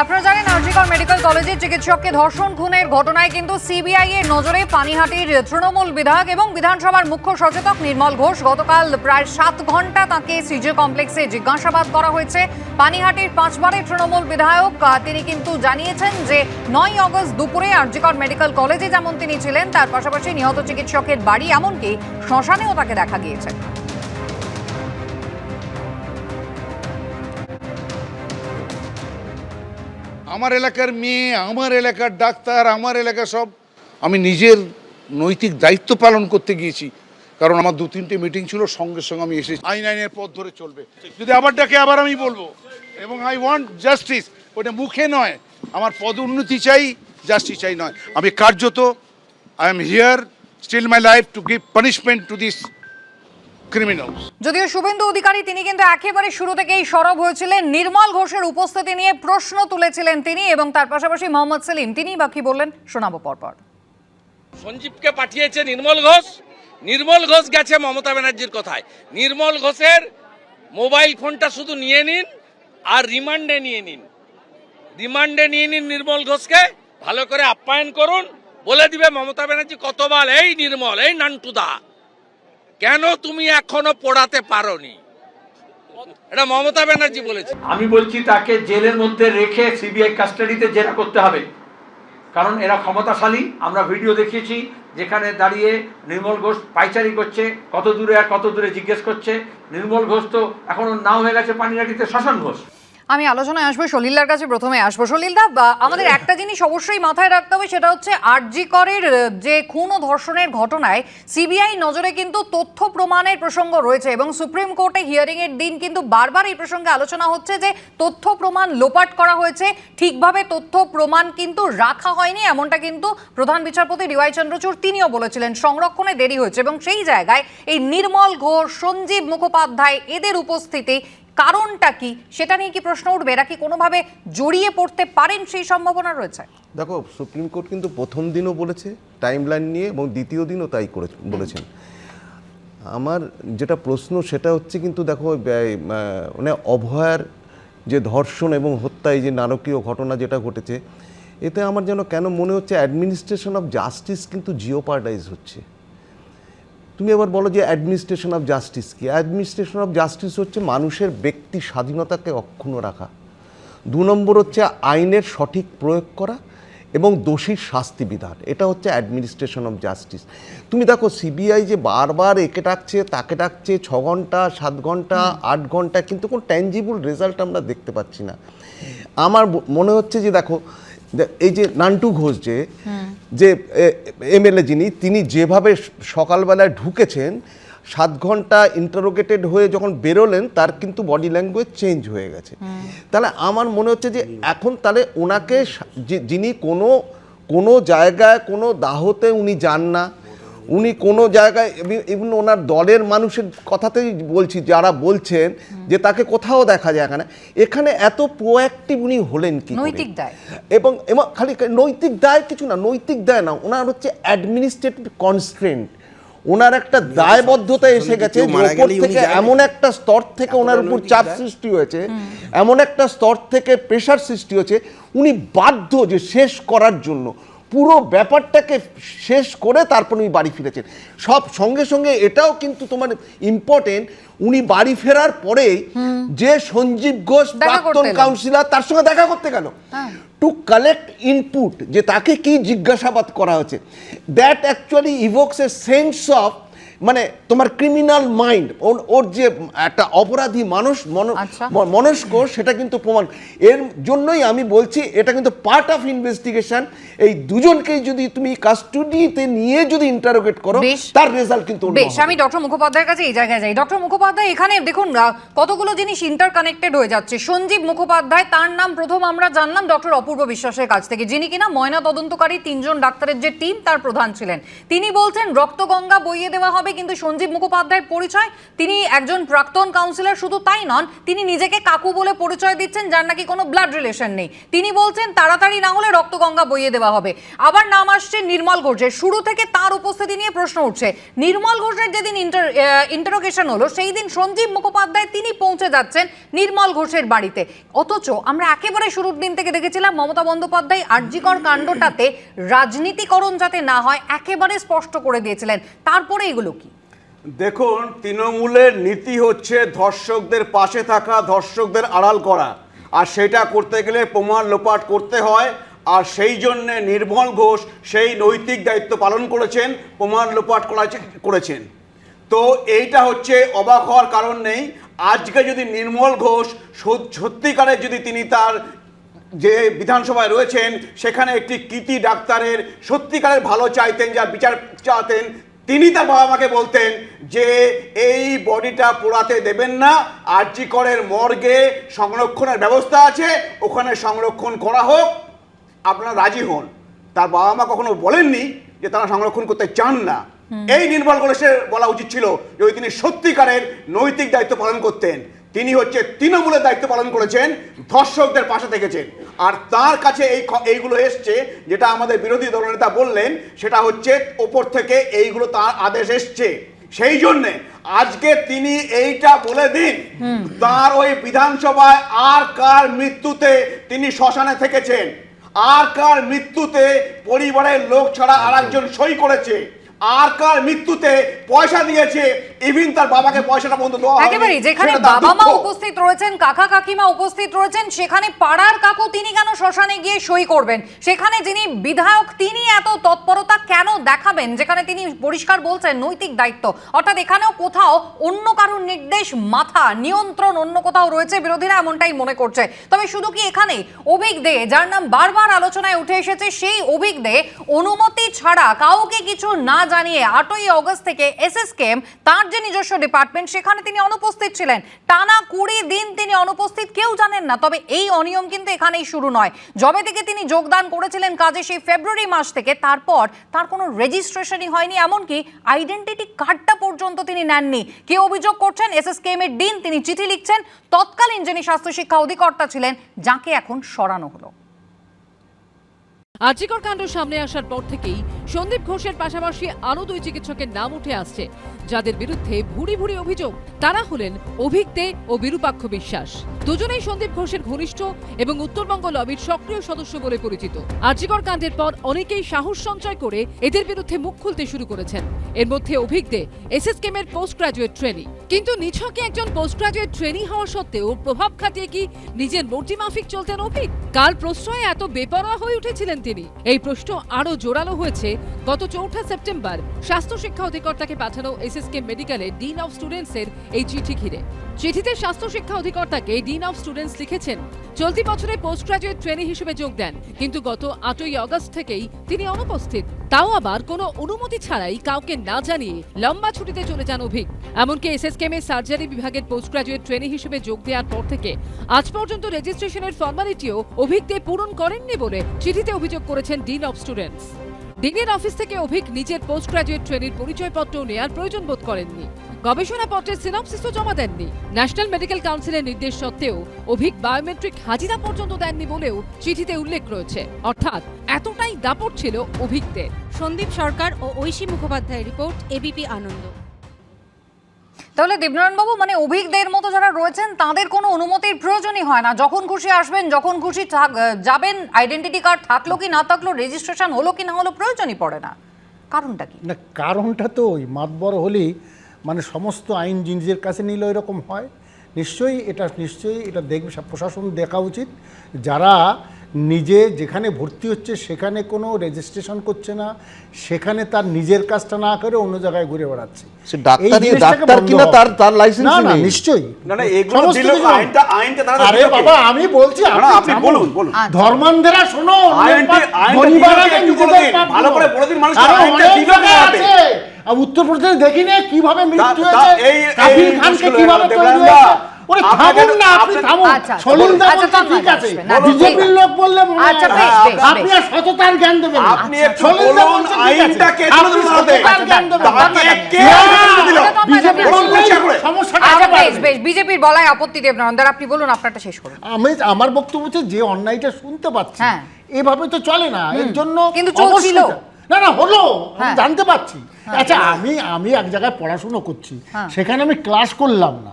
আপনারা জানেন আরজিকর মেডিকেল কলেজের চিকিৎসককে ধর্ষণ, খুনের ঘটনায় কিন্তু সিবিআই এর নজরে পানিহাটির তৃণমূল বিধায়ক এবং বিধানসভার মুখ্য সচেতক নির্মল ঘোষ গতকাল প্রায় সাত ঘণ্টা তাকে সিজে কমপ্লেক্সে জিজ্ঞাসাবাদ করা হয়েছে। পানিহাটির পাঁচবারের তৃণমূল বিধায়ক তিনি কিন্তু জানিয়েছেন যে নয় অগস্ট দুপুরে আরজিকর মেডিকেল কলেজে যেমন তিনি ছিলেন, তার পাশাপাশি নিহত চিকিৎসকের বাড়ি এমনকি শ্মশানেও তাকে দেখা গিয়েছে। আমার এলাকার মেয়ে, আমার এলাকার ডাক্তার, আমার এলাকা সব, আমি নিজের নৈতিক দায়িত্ব পালন করতে গিয়েছি। কারণ আমার দু তিনটে মিটিং ছিল, সঙ্গে সঙ্গে আমি এসেছি। আইন আইনের পথ ধরে চলবে। যদি আবার ডাকে, আবার আমি বলব। এবং আই ওয়ান্ট জাস্টিস ওটা মুখে নয়। আমার পদোন্নতি চাই জাস্টিস চাই নয়। আমি কার্যত I am here still my life to give punishment to this criminals যদিও শুভেন্দু অধিকারী তিনি কিন্তু একেবারে শুরু থেকেই সরব হয়েছিলেন। নির্মল ঘোষের উপস্থিতি নিয়ে প্রশ্ন তুলেছিলেন তিনি এবং তার পাশাপাশি মোহাম্মদ সেলিম। তিনি বাকি বললেন শোনাবো পরপর। সঞ্জীবকে পাঠিয়েছে নির্মল ঘোষ। নির্মল ঘোষ গেছে মমতা ব্যানার্জির কথায়। নির্মল ঘোষের মোবাইল ফোনটা শুধু নিয়ে নিন আর রিমান্ডে নিয়ে নিন। রিমান্ডে নিয়ে নিন নির্মল ঘোষকে ভালো করে আপ্যায়ন করুন। বলে দিবে মমতা ব্যানার্জি কতবার এই নির্মল এই নান্টুদা। কেন তুমি এখনও পড়াতে পারোনি? এটা মমতা ব্যানার্জি বলেছে। আমি বলছি তাকে জেলের মধ্যে রেখে সিবিআই কাস্টাডিতে জেরা করতে হবে। কারণ এরা ক্ষমতাশালী, আমরা ভিডিও দেখিয়েছি, যেখানে দাঁড়িয়ে নির্মল ঘোষ পাইচারি করছে, কত দূরে আর কত দূরে জিজ্ঞেস করছে। নির্মল ঘোষ তো এখন নাও হয়ে গেছে পানিরাটিতে শ্মশান ঘোষ। আমি আলোচনায় আসব, সলিলদার কাছে প্রথমে আসব। সলিলদা আমাদের একটা জিনিস অবশ্যই মাথায় রাখতে হবে, সেটা হচ্ছে আরজি করের যে খুন ও ধর্ষণের ঘটনায় সিবিআই নজরে কিন্তু তথ্য প্রমাণের প্রসঙ্গ রয়েছে এবং সুপ্রিম কোর্টে হিয়ারিং এর দিন কিন্তু বারবার এই প্রসঙ্গে আলোচনা হচ্ছে যে তথ্য প্রমাণ লোপাট করা হয়েছে, ঠিকভাবে তথ্য প্রমাণ কিন্তু রাখা হয়নি, এমনটা কিন্তু প্রধান বিচারপতি ডিওয়াই চন্দ্রচূড় তিনিও বলেছিলেন। সংরক্ষণে দেরি হয়েছে এবং সেই জায়গায় এই নির্মল ঘোষ, সঞ্জীব মুখোপাধ্যায় এদের উপস্থিতি কারণটা কি? সেটা নিয়ে কি প্রশ্ন উঠবে? এরা কি কোনোভাবে জড়িয়ে পড়তে পারেন সেই সম্ভাবনা রয়েছে? দেখো, সুপ্রিম কোর্ট কিন্তু প্রথম দিনও বলেছে টাইম লাইন নিয়ে এবং দ্বিতীয় দিনও তাই করে, বলেছেন। আমার যেটা প্রশ্ন, সেটা হচ্ছে কিন্তু দেখো মানে অভয়ার যে ধর্ষণ এবং হত্যা এই যে নারকীয় ঘটনা যেটা ঘটেছে, এতে আমার যেন কেন মনে হচ্ছে অ্যাডমিনিস্ট্রেশন অফ জাস্টিস কিন্তু জিওপার্ডাইজ হচ্ছে। তুমি এবার বলো যে অ্যাডমিনিস্ট্রেশন অফ জাস্টিস কি? অ্যাডমিনিস্ট্রেশন অফ জাস্টিস হচ্ছে মানুষের ব্যক্তি স্বাধীনতাকে অক্ষুণ্ণ রাখা। দু নম্বর হচ্ছে আইনের সঠিক প্রয়োগ করা এবং দোষীর শাস্তি বিধান। এটা হচ্ছে অ্যাডমিনিস্ট্রেশন অফ জাস্টিস তুমি দেখো সিবিআই যে বারবার একে ডাকছে তাকে ডাকছে ছ ঘণ্টা সাত ঘণ্টা আট ঘণ্টা কিন্তু কোনো ট্যাঞ্জিবল রেজাল্ট আমরা দেখতে পাচ্ছি না। আমার মনে হচ্ছে যে দেখো এই যে নান্টু ঘোষ যে যে এমএলএ যিনি তিনি যেভাবে সকালবেলায় ঢুকেছেন সাত ঘণ্টা ইন্টারোগেটেড হয়ে যখন বেরোলেন তার কিন্তু বডি ল্যাঙ্গুয়েজ চেঞ্জ হয়ে গেছে। তাহলে আমার মনে হচ্ছে যে এখন তাহলে ওনাকে যিনি কোনো কোনো জায়গায় কোনো দাহতে উনি যান না। উনি কোনো জায়গায় ইভেন ওনার দলের মানুষের কথাতেই বলছি যারা বলছেন যে তাকে কোথাও দেখা যায় এখানে এখানে এত প্রোঅ্যাক্টিভ উনি হলেন কি নৈতিক দায়। এবং এবং খালি নৈতিক দায় কিছু না নৈতিক দায় না ওনার হচ্ছে অ্যাডমিনিস্ট্রেটিভ কনস্ট্রেন্ট ওনার একটা দায়বদ্ধতা এসে গেছে ওপর থেকে এমন একটা স্তর থেকে ওনার উপর চাপ সৃষ্টি হয়েছে এমন একটা স্তর থেকে প্রেশার সৃষ্টি হয়েছে উনি বাধ্য যে শেষ করার জন্য পুরো ব্যাপারটাকে শেষ করে তারপর উনি বাড়ি ফিরেছেন। সব সঙ্গে সঙ্গে এটাও কিন্তু তোমার ইম্পর্টেন্ট উনি বাড়ি ফেরার পরে যে সঞ্জীব ঘোষ প্রাক্তন কাউন্সিলর তার সঙ্গে দেখা করতে গেল। টু কালেক্ট ইনপুট যে তাকে কি জিজ্ঞাসাবাদ করা হয়েছে। That actually evokes a sense of মানে তোমার ক্রিমিনাল মাইন্ড ওর যে একটা অপরাধী মানুষ মন- আচ্ছা। মনস্ক সেটা কিন্তু প্রমাণ। এর জন্যই আমি বলছি এটা কিন্তু পার্ট অফ ইনভেস্টিগেশন এই দুজনকেই যদি তুমি কাস্টডিতে নিয়ে যদি ইন্টারোগেট করো তার রেজাল্ট কিন্তু বেশ আমি ডক্টর মুখোপাধ্যায়ের কাছে এই জায়গায় যাই। ডক্টর মুখোপাধ্যায় এখানে দেখুন কতগুলো জিনিস ইন্টারকানেক্টেড হয়ে যাচ্ছে। সঞ্জীব মুখোপাধ্যায় তার নাম প্রথম আমরা জানলাম ডক্টর অপূর্ব বিশ্বাসের কাছ থেকে যিনি কিনা ময়না তদন্তকারী তিনজন ডাক্তারের যে টিম তার প্রধান ছিলেন। তিনি বলছেন রক্তগঙ্গা বইয়ে দেওয়া হবে কিন্তু সঞ্জীব মুখোপাধ্যায়ের পরিচয়। তিনি একজন প্রাক্তন কাউন্সিলর শুধু তাই নন, তিনি নিজেকে কাকু বলে পরিচয় দিচ্ছেন, যার নাকি কোনো ব্লাড রিলেশন নেই। তিনি বলছেন, তাড়াতাড়ি না হলে রক্তগঙ্গা বইয়ে দেওয়া হবে। আবার নাম আসছে নির্মল ঘোষের। শুরু থেকে তার উপস্থিতি নিয়ে প্রশ্ন উঠছে। নির্মল ঘোষের যেদিন ইন্টার ইন্টারোগেশন হলো, সেই দিন সঞ্জীব মুখোপাধ্যায় তিনি পৌঁছে যাচ্ছেন নির্মল ঘোষের বাড়িতে। অথচ আমরা একেবারে শুরুর দিন থেকে দেখেছিলাম, মমতা বন্দ্যোপাধ্যায় আর্যিকর কাণ্ডটাতে রাজনীতিকরণ যাতে না হয়, একেবারে স্পষ্ট করে দিয়েছিলেন। তারপরে এগুলো কি? দেখুন, তৃণমূলের নীতি হচ্ছে ধর্ষকদের পাশে থাকা, ধর্ষকদের আড়াল করা। আর সেটা করতে গেলে প্রমাণ লোপাট করতে হয়। আর সেই জন্যে নির্মল ঘোষ সেই নৈতিক দায়িত্ব পালন করেছেন, প্রমাণ লোপাট করা করেছেন। তো এইটা হচ্ছে অবাক হওয়ার কারণ নেই। আজকে যদি নির্মল ঘোষ সত- সত্যিকারের যদি তিনি তার যে বিধানসভায় রয়েছেন, সেখানে একটি কৃতি ডাক্তারের সত্যিকারের ভালো চাইতেন যা বিচার চাতেন তিনি তার বাবা মাকে বলতেন যে এই বডিটা পোড়াতে দেবেন না আরজি করের মর্গে সংরক্ষণের ব্যবস্থা আছে ওখানে সংরক্ষণ করা হোক আপনারা রাজি হন। তার বাবা মা কখনো বলেননি যে তারা সংরক্ষণ করতে চান না। এই নির্মল কলেজের বলা উচিত ছিল যদি তিনি সত্যিকারের নৈতিক দায়িত্ব পালন করতেন। তিনি হচ্ছে তৃণমূলের দায়িত্ব পালন করেছেন ধর্ষকদের পাশে থেকেছেন। আর তার কাছে এই এইগুলো এসছে যেটা আমাদের বিরোধী দলনেতা বললেন সেটা হচ্ছে ওপর থেকে এইগুলো তার আদেশ এসছে। সেই জন্যে আজকে তিনি এইটা বলে দিন তার ওই বিধানসভায় আর কার মৃত্যুতে তিনি শ্মশানে থেকেছেন আর কার মৃত্যুতে পরিবারের লোক ছাড়া আর একজন সই করেছে আর কার মৃত্যুতে পয়সা দিয়েছে ইভিন তার বাবাকে পয়সাটা পর্যন্ত দেওয়া হয়নি। একেবারেই যেখানে বাবা মা উপস্থিত রয়েছেন কাকা কাকিমা উপস্থিত রয়েছেন সেখানে পাড়ার কাকু তিনি কেন শ্মশানে গিয়ে সই করবেন? সেখানে যিনি বিধায়ক তিনি এত তৎপরতা কেন দেখাবেন? যেখানে তিনি পরিষ্কার বলছেন নৈতিক দায়িত্ব। অর্থাৎ এখানেও কোথাও অন্য কারোর নির্দেশ মাথা নিয়ন্ত্রণ অন্য কোথাও রয়েছে বিরোধীরা এমনটাই মনে করছে। তবে শুধু কি এখানেই? অভিক দে যার নাম বারবার আলোচনায় উঠে এসেছে সেই অভিক দে অনুমতি ছাড়া কাউকে কিছু না জানিয়ে আটই অগস্ট থেকে এসএসকেএম তার যে নিজস্ব ডিপার্টমেন্ট সেখানে তিনি অনুপস্থিত ছিলেন। টানা কুড়ি দিন তিনি অনুপস্থিত, কেউ জানেন না, তবে এই অনিয়ম কিন্তু এখানেই শুরু নয়। যবে থেকে তিনি যোগদান করেছিলেন কাজে সেই ফেব্রুয়ারি মাস থেকে, তারপর তার কোনো রেজিস্ট্রেশনই হয়নি, এমনকি আইডেন্টিটি কার্ডটা পর্যন্ত তিনি নেননি। কে অভিযোগ করছেন? এস এস এসএসকেএম এর দিন তিনি চিঠি লিখছেন। তৎকালীন যিনি স্বাস্থ্য শিক্ষা অধিকর্তা ছিলেন, যাকে এখন সরানো হলো। আর্যিকর কাণ্ড সামনে আসার পর থেকেই সন্দীপ ঘোষের পাশাপাশি আরও দুই চিকিৎসকের নাম উঠে আসছে, যাদের বিরুদ্ধে ভুরি ভুরি অভিযোগ। তারা হলেন অভিজ্ঞে ও বিরূপাক্ষ বিশ্বাস। দুজনেই সন্দীপ ঘোষের ঘনিষ্ঠ এবং উত্তরবঙ্গ লবির সক্রিয় সদস্য বলে পরিচিত। আর্যিকর কাণ্ডের পর অনেকেই সাহস সঞ্চয় করে এদের বিরুদ্ধে মুখ খুলতে শুরু করেছেন। এর মধ্যে অভিজ্ঞে এসএসকেম এর পোস্ট গ্রাজুয়েট ট্রেনি। কিন্তু নিছকে একজন পোস্ট গ্রাজুয়েট ট্রেনি হওয়া সত্ত্বেও প্রভাব খাটিয়ে কি নিজের মর্জি মাফিক চলতেন অভিক কার প্রশ্রয়ে এত বেপরোয়া হয়ে উঠেছিলেন তিনি। এই প্রশ্ন আরও জোরালো হয়েছে গত চৌঠা সেপ্টেম্বর। স্বাস্থ্য শিক্ষা অধিকর্তাকে পাঠানো এসএসকে মেডিকেলে ডিন অফ স্টুডেন্টসের এই চিঠি ঘিরে। চিঠিতে স্বাস্থ্য শিক্ষা অধিকর্তাকে ডিন অফ স্টুডেন্টস লিখেছেন চলতি বছরে পোস্ট গ্রাজুয়েট ট্রেনি হিসেবে যোগ দেন, কিন্তু গত আটই অগস্ট থেকেই তিনি অনুপস্থিত। তাও আবার কোনো অনুমতি ছাড়াই কাউকে না জানিয়ে লম্বা ছুটিতে চলে যান অভিক। এমনকি এসএসকেএম এ সার্জারি বিভাগের পোস্ট গ্রাজুয়েট ট্রেনি হিসেবে যোগ দেওয়ার পর থেকে আজ পর্যন্ত রেজিস্ট্রেশনের ফর্মালিটিও অভিজ্ঞে পূরণ করেননি বলে চিঠিতে অভিযোগ করেছেন ডিন অফ স্টুডেন্টস। ডিনের অফিস থেকে অভিক নিজের পোস্ট গ্রাজুয়েট ট্রেনির পরিচয়পত্র নেয়ার প্রয়োজন বোধ করেননি। গবেষণা গবেষণাপত্রের সিনপসিসও জমা দেননি। ন্যাশনাল মেডিকেল কাউন্সিলের নির্দেশ সত্ত্বেও অভিক বায়োমেট্রিক হাজিরা পর্যন্ত দেননি বলেও চিঠিতে উল্লেখ রয়েছে। অর্থাৎ এতটাই দাপট ছিল অভিকদের। সন্দীপ সরকার ও ঐশী মুখোপাধ্যায় রিপোর্ট এবিপি আনন্দ। তাহলে দেবনারায়ণ বাবু মানে অভিজ্ঞদের মতো যারা রয়েছেন, তাদের কোনো অনুমতির প্রয়োজনই হয় না। যখন খুশি আসবেন, যখন খুশি যাবেন আইডেন্টিটি কার্ড থাকল কি না থাকল রেজিস্ট্রেশন হলো কি না হলো প্রয়োজনই পড়ে না। কারণটা কি? না, কারণটা তো ওই মাতবর হলেই মানে সমস্ত আইনজীবীদের কাছে নিলে এরকম হয়। নিশ্চয়ই এটা নিশ্চয়ই এটা দেখবে প্রশাসন দেখা উচিত। যারা নিজে যেখানে ভর্তি হচ্ছে সেখানে কোনো রেজিস্ট্রেশন করছে না সেখানে তার নিজের কাজটা না করে অন্য জায়গায় ঘুরে বেড়াচ্ছে। নিশ্চয়ই। আরে বাবা আমি বলছি। ধর্মান্ধেরা শোনো ভালো করে বলে দিন উত্তরপ্রদেশ দেখি নে কীভাবে মৃত্যু হয়েছে খানকে কীভাবে তৈরি হয়েছে? ওরে থামুন না আপনি থামুন। আচ্ছা, সলিল দা আচ্ছা, ঠিক আছে। বিজেপির লোক বললে আচ্ছা, না। বেশ, বেশ, আপনি সততার জ্ঞান দেবেন আপনি সলিল দা বলুন, তুলে ধরতে। তাকে কে দিল? বিজেপি করে। সমস্যাটা আচ্ছা বেশ বেশ বিজেপির বলায় আপত্তি দেব আপনি বলুন আপনারটা শেষ করুন। আমি আমার বক্তব্য হচ্ছে যে অন্যায়টা শুনতে পাচ্ছি হ্যাঁ। এভাবে তো চলে না। এর জন্য কিন্তু চলছিল। না না হলো হ্যাঁ। জানতে পারছি। আচ্ছা আমি আমি এক জায়গায় পড়াশুনো করছি। হ্যাঁ। সেখানে আমি ক্লাস করলাম না।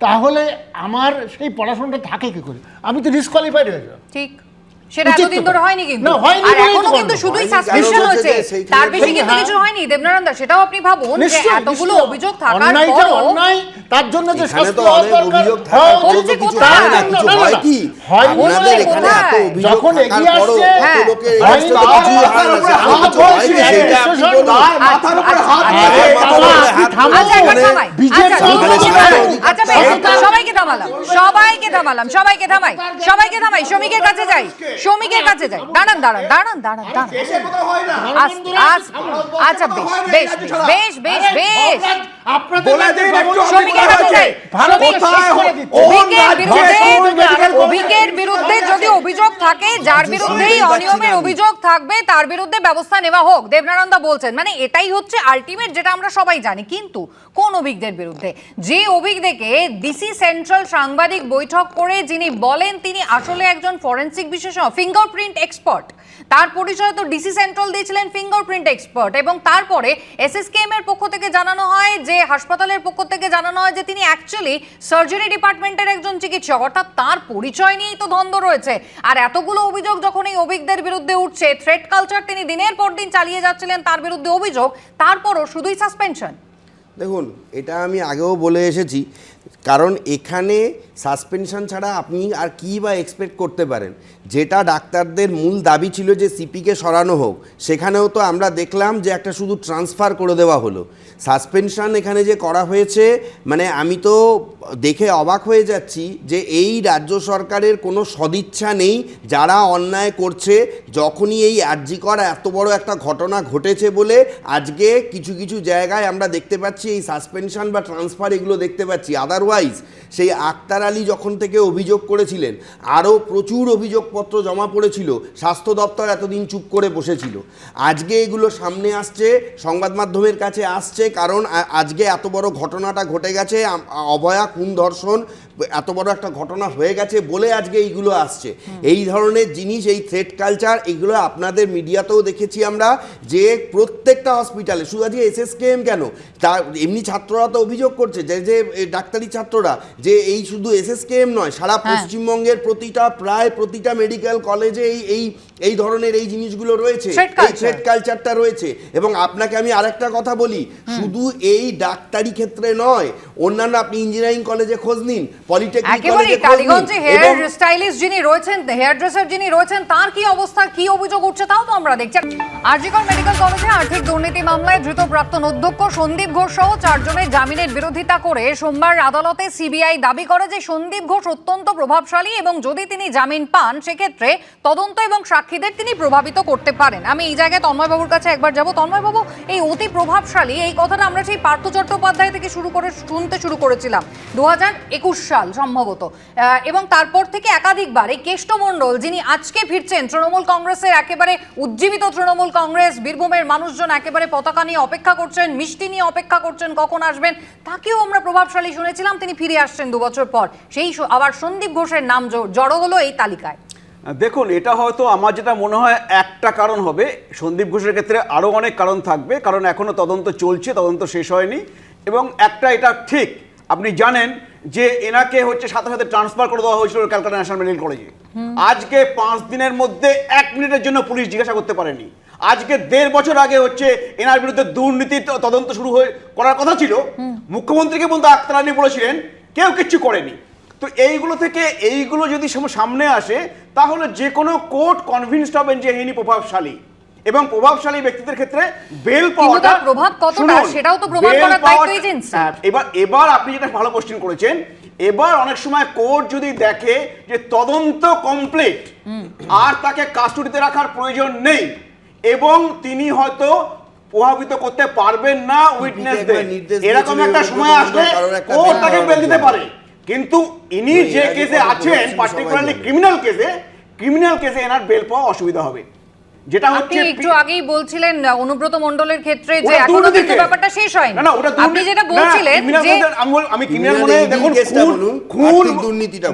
তাহলে আমার সেই পড়াশোনাটা থাকে কি করে? আমি তো ডিসকোয়ালিফাইড হয়ে যাব। ঠিক। সেটা এতদিন ধরে হয়নি কিন্তু আর এখনও কিন্তু শুধুই সাসপেনশন হয়েছে তার বেশি কিন্তু হ্যাঁ। কিছু হয়নি দেবনারায়ণ দা সেটাও আপনি ভাবুন যে এতগুলো অভিযোগ থাকার পরও অন্যায় তার জন্য যে শাস্তি হওয়া দরকার, কিছু কোথায়? কিছু হয় কি? হয় আপনাদের এখানে এত অভিযোগ যখন এগিয়ে আসছে, এত। লোকের উপরে কিছু হয় কি? সেটা আপনি বলুন। মাথার উপরে হাত আচ্ছা, দিয়ে মাথার বাবা, হাত। আচ্ছা থামাই আচ্ছা আচ্ছা, আচ্ছা বেশ, সবাইকে সবাইকে থামালাম সবাইকে থামাই সবাইকে থামাই শ্রমিকের কাছে যাই শ্রমিকের কাছে যাই। দাঁড়ান দাঁড়ান দাঁড়ান দাঁড়ান দাঁড়ান। আচ্ছা বেশ বেশ বেশ বেশ বেশ শ্রমিকের কাছে যাই। অভিকের বিরুদ্ধে যদি অভিযোগ থাকে যার বিরুদ্ধেই অনিয়মের অভিযোগ থাকবে তার বিরুদ্ধে ব্যবস্থা নেওয়া হোক বলছেন। মানে এটাই হচ্ছে আলটিমেট যেটা আমরা সবাই জানি। কিন্তু কোন অভিজ্ঞদের বিরুদ্ধে? যে ডিসি সেন্ট্রাল সাংবাদিক বৈঠক করে যিনি বলেন তিনি আসলে একজন ফরেন্সিক বিশেষজ্ঞ, ফিঙ্গারপ্রিন্ট এক্সপার্ট। তার পরিচয় তো ডিসি সেন্ট্রাল দিয়েছিলেন, ফিঙ্গারপ্রিন্ট এক্সপার্ট। এবং তারপরে এসএসকেএম এর পক্ষ থেকে জানানো হয় যে, হাসপাতালের পক্ষ থেকে জানানো হয় যে, তিনি অ্যাকচুয়ালি সার্জারি ডিপার্টমেন্টের একজন চিকিৎসক। অর্থাৎ তার পরিচয় নিয়েই তো দ্বন্দ্ব রয়েছে। আর এতগুলো অভিযোগ যখন এই অভিজ্ঞদের বিরুদ্ধে উঠছে থ্রেট কালচার তিনি দিনের পর দিন চালিয়ে যাচ্ছিলেন তার বিরুদ্ধে অভিযোগ, তারপরও শুধুই সাসপেনশন দেখুন, এটা আমি আগেও বলে এসেছি কারণ এখানে সাসপেনশন ছাড়া আপনি আর কি বা এক্সপেক্ট করতে পারেন? যেটা ডাক্তারদের মূল দাবি ছিল যে সিপিকে সরানো হোক, সেখানেও তো আমরা দেখলাম যে একটা শুধু ট্রান্সফার করে দেওয়া হলো। সাসপেনশন এখানে যে করা হয়েছে মানে আমি তো দেখে অবাক হয়ে যাচ্ছি যে এই রাজ্য সরকারের কোনো সদিচ্ছা নেই যারা অন্যায় করছে, যখনই এই আর্যিকর এত বড় একটা ঘটনা ঘটেছে বলে আজকে কিছু কিছু জায়গায় আমরা দেখতে পাচ্ছি এই সাসপেনশন বা ট্রান্সফার এগুলো দেখতে পাচ্ছি। আদারওয়াইজ সেই আক্তার আলী যখন থেকে অভিযোগ করেছিলেন আরও প্রচুর অভিযোগপত্র জমা পড়েছিল স্বাস্থ্য দপ্তর এতদিন চুপ করে বসেছিল। আজকে এগুলো সামনে আসছে সংবাদ মাধ্যমের কাছে আসছে কারণ আজকে এত বড় ঘটনাটা ঘটে গেছে অভয়া খুন ধর্ষণ এত বড় একটা ঘটনা হয়ে গেছে বলে আজকে এইগুলো আসছে। এই ধরনের জিনিস এই থ্রেড কালচার এগুলো আপনাদের মিডিয়াতেও দেখেছি আমরা যে প্রত্যেকটা হসপিটালে শুধু আজকে এসএসকেএম কেন? তা এমনি ছাত্ররা তো অভিযোগ করছে যে যে এ, ছাত্ররা যে এই শুধু এসএসকেএম নয় সারা হ্যাঁ। পশ্চিমবঙ্গের প্রতিটা প্রায় প্রতিটা মেডিকেল কলেজে এই এই এই ধরনের এই জিনিসগুলো রয়েছে এই। থ্রেট কালচারটা রয়েছে। এবং আপনাকে আমি আরেকটা কথা বলি শুধু এই ডাক্তারি ক্ষেত্রে নয় অন্যান্য আপনি ইঞ্জিনিয়ারিং কলেজে খোঁজ নিন পলিটেকনিক কলেজে নিন হেয়ার স্টাইলিস্ট যিনি রয়েছেন হেয়ার ড্রেসার যিনি রয়েছেন তার কি অবস্থা কি অভিযোগ উঠছে তাও তো আমরা দেখছি। আরজিকর মেডিকেল কলেজে আর্থিক দুর্নীতি মামলায় ধৃত প্রাক্তন অধ্যক্ষ সন্দীপ ঘোষ সহ চারজনের জামিনের বিরোধিতা করে সোমবার আদালতে সিবিআই দাবি করে যে সন্দীপ ঘোষ অত্যন্ত প্রভাবশালী এবং যদি তিনি জামিন পান সেক্ষেত্রে তদন্ত এবং সাক্ষীদের তিনি প্রভাবিত করতে পারেন। আমি এই জায়গায় তন্ময়বাবুর কাছে একবার যাব। তন্ময়বাবু, এই অতি প্রভাবশালী, এই কথাটা আমরা সেই পার্থ চট্টোপাধ্যায় থেকে শুরু করে, শুনতে শুরু করেছিলাম দু একুশ সাল সম্ভবত। এবং তারপর থেকে একাধিকবার এই কেষ্টমণ্ডল যিনি আজকে ফিরছেন, তৃণমূল কংগ্রেসের একেবারে উজ্জীবিত তৃণমূল কংগ্রেস, বীরভূমের মানুষজন একেবারে পতাকা নিয়ে অপেক্ষা করছেন, মিষ্টি নিয়ে অপেক্ষা করছেন, কখন আসবেন, তাকেও আমরা প্রভাবশালী শুনেছিলাম, তিনি ফিরে আসছেন দু বছর পর। সেই আবার সন্দীপ ঘোষের নাম জড়ো হলো এই তালিকায়। দেখুন এটা হয়তো আমার যেটা মনে হয় একটা কারণ হবে। সন্দীপ ঘোষের ক্ষেত্রে আরও অনেক কারণ থাকবে কারণ এখনও তদন্ত চলছে তদন্ত শেষ হয়নি। এবং একটা এটা ঠিক আপনি জানেন যে এনাকে হচ্ছে সাথে সাথে ট্রান্সফার করে দেওয়া হয়েছিল ক্যালকাটা ন্যাশনাল মেডিকেল কলেজে। আজকে পাঁচ দিনের মধ্যে এক মিনিটের জন্য পুলিশ জিজ্ঞাসা করতে পারেনি। আজকে দেড় বছর আগে হচ্ছে এনার বিরুদ্ধে দুর্নীতির তদন্ত শুরু হয়ে করার কথা ছিল। মুখ্যমন্ত্রীকে বলতে আক্তার আলী বলেছিলেন কেউ কিচ্ছু করেনি। তো এইগুলো থেকে এইগুলো যদি সামনে আসে তাহলে যে কোনো কোর্ট কনভিন্সড হবেন যে ইনি প্রভাবশালী। এবং প্রভাবশালী ব্যক্তিদের ক্ষেত্রে বেল পাওয়াটা প্রভাব কতটা, সেটাও তো প্রমাণ করার দায়িত্ব agency। হ্যাঁ, এবার এবার আপনি যেটা ভালো কোশ্চেন করেছেন এবার অনেক সময় কোর্ট যদি দেখে যে তদন্ত কমপ্লিট আর তাকে কাস্টডিতে রাখার প্রয়োজন নেই এবং তিনি হয়তো প্রভাবিত করতে পারবেন না উইটনেসদের এরকম একটা সময় আসলে কোর্ট তাকে বেল দিতে পারে। কিন্তু ইনি যে কেসে আছেন পার্টিকুলারলি ক্রিমিনাল কেসে ক্রিমিনাল কেসে এনার বেল পাওয়া অসুবিধা হবে। যেটা আপনি হচ্ছে একটু আগেই বলছিলেন অনুব্রত মণ্ডলের ক্ষেত্রে যে এখনও কিন্তু ব্যাপারটা শেষ হয়নি। না না ওটা আপনি যেটা বলছিলেন যে আমি ক্রিমিনাল মনে দেখুন খুন খুন দুর্নীতিটা।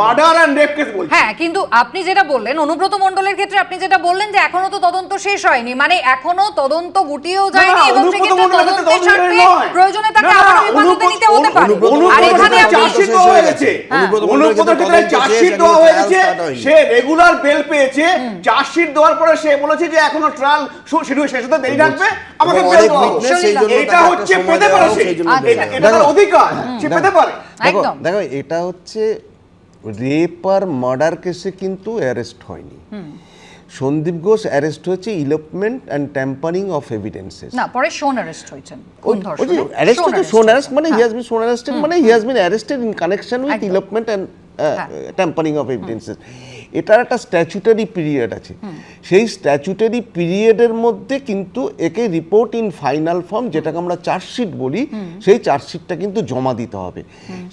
মার্ডার এন্ড রেপ কেস বলছি। হ্যাঁ কিন্তু আপনি যেটা বললেন অনুব্রত মণ্ডলের ক্ষেত্রে আপনি যেটা বললেন যে এখনও তো তদন্ত শেষ হয়নি মানে এখনও তদন্ত গুটিয়েও যায়নি এবং অনুব্রত সেক্ষেত্রে ক্ষেত্রে তদন্তের তদন্ত স্বার্থে প্রয়োজনে তাকে আবারও হেফাজতে নিতে হতে পারে। আর এখানে আপনি হয়ে হয়ে গেছে। গেছে অনুব্রত ক্ষেত্রে চার্জশিট দেওয়া হয়ে গেছে সে রেগুলার বেল পেয়েছে। চার্জশিট দেওয়ার পরে সে বলেছে যে এখনও ট্রায়াল শিডিউল শেষ হতে দেরি রাখবে। আমাকে বেল এটা হচ্ছে পেতে পারে আচ্ছা। এটা- তার অধিকার সে পেতে পারে। দেখো দেখো এটা হচ্ছে রেপ আর মার্ডার কেসে কিন্তু অ্যারেস্ট হয়নি। সন্দীপ ঘোষ অ্যারেস্ট হয়েছে elopement and tampering of evidences না পরে শোন অ্যারেস্ট হয়েছেন অ্যারেস্ট শোন হচ্ছে শোন অ্যারেস্ট মানে হি হ্যাঁ। হ্যাজ বিন শোন অ্যারেস্টেড মানে he has been arrested in connection with. Elopement and. Tampering of evidences এটার একটা স্ট্যাচুটারি পিরিয়ড আছে। সেই স্ট্যাচুটারি পিরিয়ডের মধ্যে কিন্তু একে রিপোর্ট ইন ফাইনাল ফর্ম যেটাকে আমরা চার্জশিট বলি সেই চার্জশিটটা কিন্তু জমা দিতে হবে।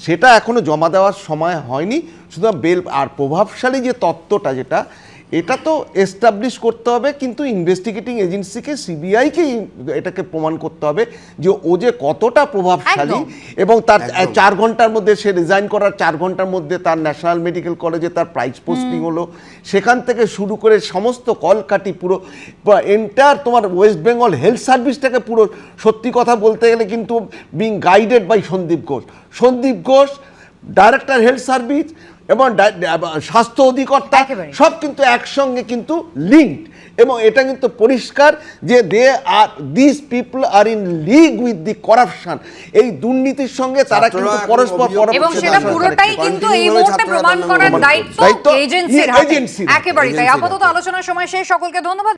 সেটা এখনও জমা দেওয়ার সময় হয়নি শুধু বেল আর প্রভাবশালী যে তত্ত্বটা যেটা এটা তো এস্টাবলিশ করতে হবে কিন্তু ইনভেস্টিগেটিং এজেন্সিকে সিবিআইকে এটাকে প্রমাণ করতে হবে যে ও যে কতটা প্রভাবশালী এবং তার চার ঘণ্টার মধ্যে সে রিজাইন করার চার ঘণ্টার মধ্যে তার ন্যাশনাল মেডিকেল কলেজে তার প্রাইজ পোস্টিং হলো। সেখান থেকে শুরু করে সমস্ত কলকাটি পুরো এন্টার তোমার ওয়েস্ট বেঙ্গল হেলথ সার্ভিসটাকে পুরো সত্যি কথা বলতে গেলে কিন্তু being guided by Sandip Ghosh Sandip Ghosh director health service এবং স্বাস্থ্য অধিকর্তা সব কিন্তু একসঙ্গে কিন্তু লিঙ্কড এবং এটা কিন্তু পরিষ্কার যে they are this people are in league with the corruption এই দুর্নীতির সঙ্গে তারা কিন্তু পরস্পর এবং সেটা পুরোটাই কিন্তু এই মুহূর্তে প্রমাণ করার দায়িত্ব এজেন্সির হাতে। এজেন্সির। তাই আপাতত আলোচনার সময় শেষ। সকলকে ধন্যবাদ।